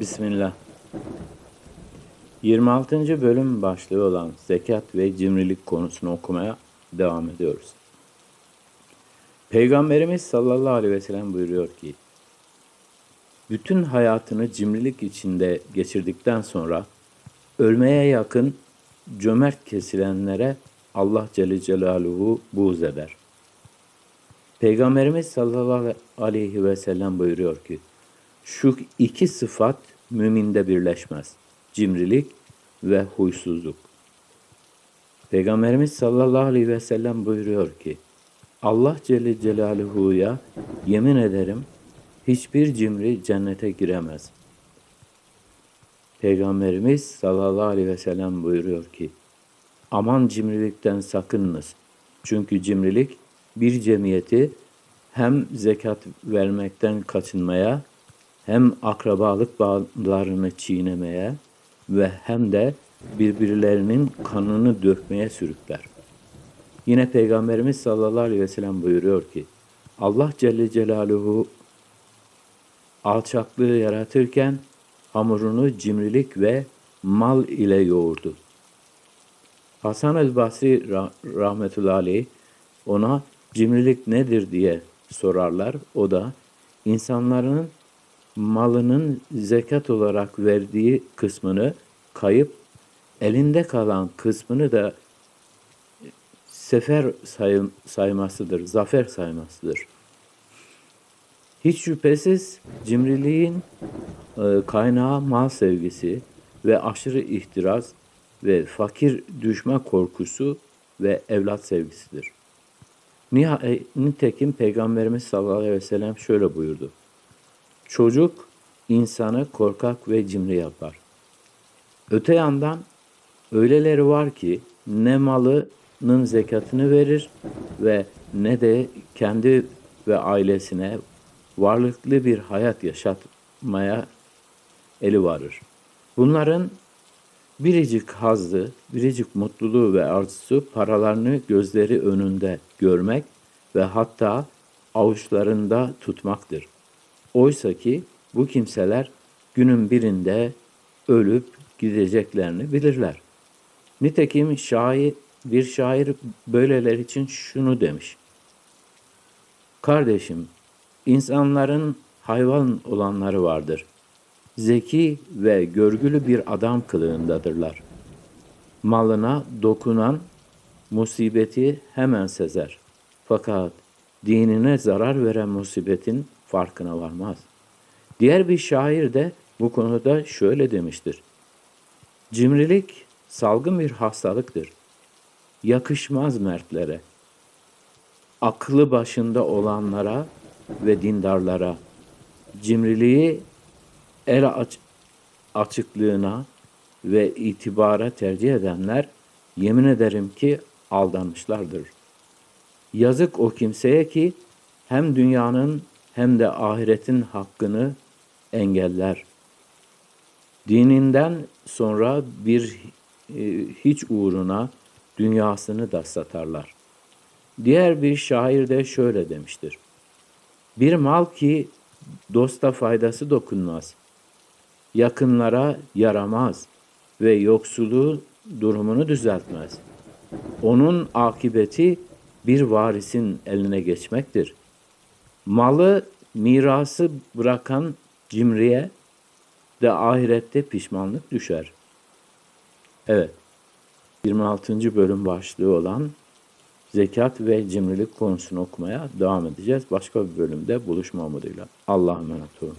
Bismillah. 26. bölüm başlığı olan zekat ve cimrilik konusunu okumaya devam ediyoruz. Peygamberimiz sallallahu aleyhi ve sellem buyuruyor ki, bütün hayatını cimrilik içinde geçirdikten sonra ölmeye yakın cömert kesilenlere Allah Celle Celaluhu buğz eder. Peygamberimiz sallallahu aleyhi ve sellem buyuruyor ki, şu iki sıfat müminde birleşmez. Cimrilik ve huysuzluk. Peygamberimiz sallallahu aleyhi ve sellem buyuruyor ki, Allah Celle Celaluhu'ya yemin ederim hiçbir cimri cennete giremez. Peygamberimiz sallallahu aleyhi ve sellem buyuruyor ki, aman cimrilikten sakınınız. Çünkü cimrilik bir cemiyeti hem zekat vermekten kaçınmaya hem akrabalık bağlarını çiğnemeye ve hem de birbirlerinin kanını dökmeye sürükler. Yine Peygamberimiz sallallahu aleyhi ve sellem buyuruyor ki, Allah Celle Celaluhu alçaklığı yaratırken hamurunu cimrilik ve mal ile yoğurdu. Hasan el Basri rah- rahmetullahi aleyh ona cimrilik nedir diye sorarlar. O da insanların malının zekat olarak verdiği kısmını kayıp elinde kalan kısmını da sefer say- saymasıdır, zafer saymasıdır. Hiç şüphesiz cimriliğin e, kaynağı mal sevgisi ve aşırı ihtiras ve fakir düşme korkusu ve evlat sevgisidir. Niha- Nitekim Peygamberimiz sallallahu aleyhi ve sellem şöyle buyurdu. Çocuk insanı korkak ve cimri yapar. Öte yandan öyleleri var ki ne malının zekatını verir ve ne de kendi ve ailesine varlıklı bir hayat yaşatmaya eli varır. Bunların biricik hazzı, biricik mutluluğu ve arzusu paralarını gözleri önünde görmek ve hatta avuçlarında tutmaktır. Oysa ki bu kimseler günün birinde ölüp gideceklerini bilirler. Nitekim şair, bir şair böyleler için şunu demiş. Kardeşim, insanların hayvan olanları vardır. Zeki ve görgülü bir adam kılığındadırlar. Malına dokunan musibeti hemen sezer. Fakat dinine zarar veren musibetin farkına varmaz. Diğer bir şair de bu konuda şöyle demiştir. Cimrilik salgın bir hastalıktır. Yakışmaz mertlere, aklı başında olanlara ve dindarlara, cimriliği el aç- açıklığına ve itibara tercih edenler yemin ederim ki aldanmışlardır. Yazık o kimseye ki hem dünyanın hem de ahiretin hakkını engeller. Dininden sonra bir e, hiç uğruna dünyasını da satarlar. Diğer bir şair de şöyle demiştir. Bir mal ki dosta faydası dokunmaz, yakınlara yaramaz ve yoksulu durumunu düzeltmez. Onun akibeti bir varisin eline geçmektir. Malı mirası bırakan cimriye de ahirette pişmanlık düşer. Evet, 26. bölüm başlığı olan zekat ve cimrilik konusunu okumaya devam edeceğiz. Başka bir bölümde buluşma umuduyla. Allah'a emanet olun.